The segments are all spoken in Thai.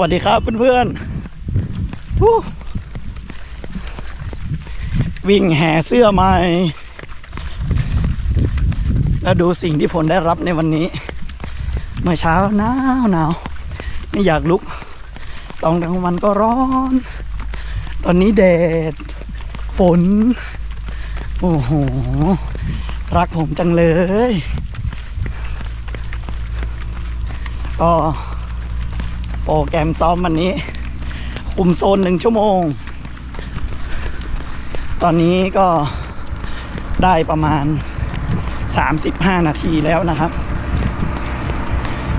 วัสดีครับเพื่อนๆวิ่งแห่เสื้อใหม่ แล้วดูสิ่งที่ผลได้รับในวันนี้ เมื่อเช้าหนาวหนาวไม่อยากลุกตอนกลางวันก็ร้อน ตอนนี้แดด ฝน โอ้โห รักผมจังเลย ก็ โปรแกรมซ้อมวันนี้ คุมโซนหนึ่งชั่วโมง ตอนนี้ก็ได้ประมาณ 35 นาทีแล้วนะครับ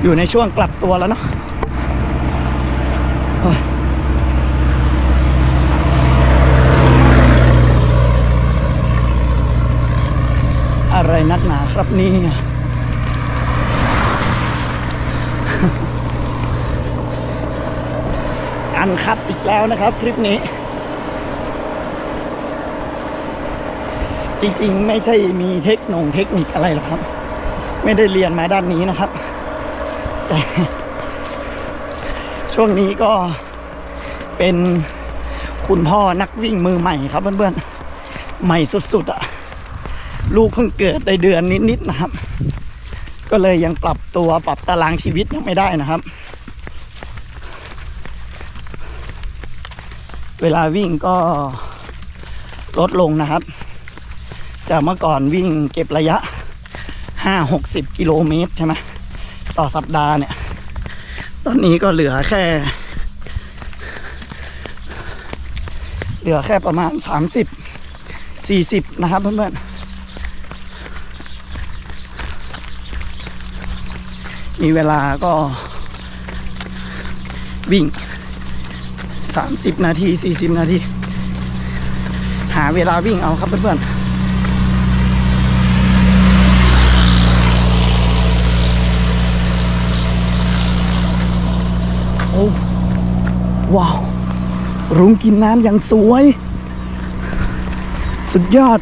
อยู่ในช่วงกลับตัวแล้วเนาะโอ้ยอะไรนักหนาครับนี่ อันคัดอีกแล้วนะครับ คลิปนี้ จริงๆ ไม่ใช่มีเทคโนงเทคนิคอะไรหรอกครับ ไม่ได้เรียนมาด้านนี้นะครับ แต่ ช่วงนี้ก็เป็นคุณพ่อนักวิ่งมือใหม่ครับเพื่อนๆ ใหม่สุดๆอะ่ะ ลูกเพิ่งเกิดได้เดือนนิดๆนะครับ ก็เลยยังปรับตัวปรับตารางชีวิตยังไม่ได้นะครับ เวลาวิ่งก็ลดลงนะครับ จากเมื่อก่อนวิ่งเก็บระยะ 5 60 กิโลเมตรใช่ไหมต่อสัปดาห์เนี่ย ตอนนี้ก็เหลือแค่ เหลือแค่ประมาณ 30 40 นะครับเพื่อนๆ มีเวลาก็วิ่ง 30 นาที 40 นาที หาเวลาวิ่งเอาครับเพื่อนๆโอ้ว้าว รุ้งกินน้ำอย่างสวย สุดยอด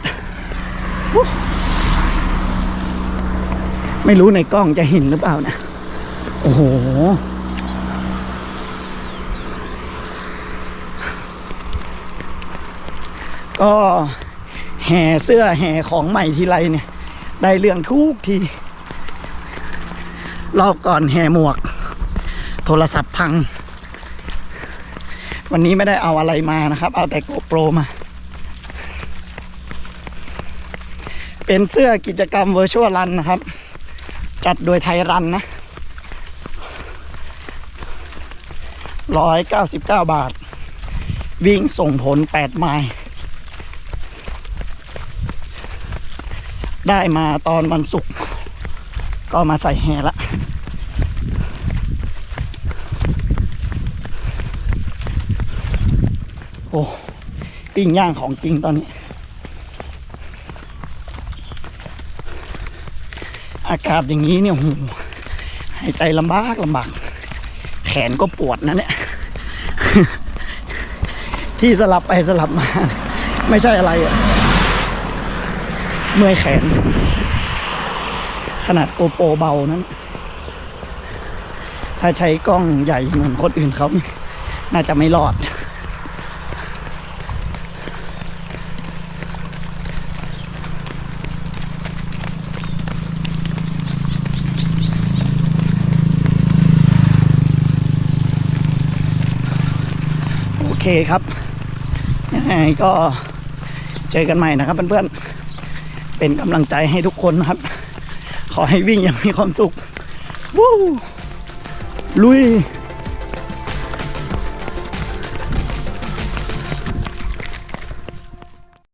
ไม่รู้ในกล้องจะเห็นหรือเปล่านะ โอ้โห ก็แห่เสื้อแห่ของใหม่ทีไรเนี่ย ได้เรื่องทุกที รอบก่อนแห่หมวก โทรศัพท์พัง วันนี้ไม่ได้เอาอะไรมานะครับ เอาแต่โกโปรมา เป็นเสื้อกิจกรรม Virtual Run นนะครับ จัดโดยไทยรันนะร้อยเก้าสิบเก้าบาท วิ่งส่งผลแปดไมล์ ได้มาตอนวันศุกร์ก็มาใส่แห่ละโอ้ปิ้งย่างของจริงตอนนี้ อากาศอย่างนี้เนี่ยโหหายใจลำบากลำบาก แขนก็ปวดนะเนี่ย ที่สลับไปสลับมา ไม่ใช่อะไรอะ เมื่อยแขน ขนาดโกโปรเบานั้น ถ้าใช้กล้องใหญ่เหมือนคนอื่นเขา น่าจะไม่รอด โอเคครับยังไงก็เจอกันใหม่นะครับเพื่อนๆ เป็นกำลังใจให้ทุกคนนะครับ ขอให้วิ่งอย่างมีความสุข วู้ลุย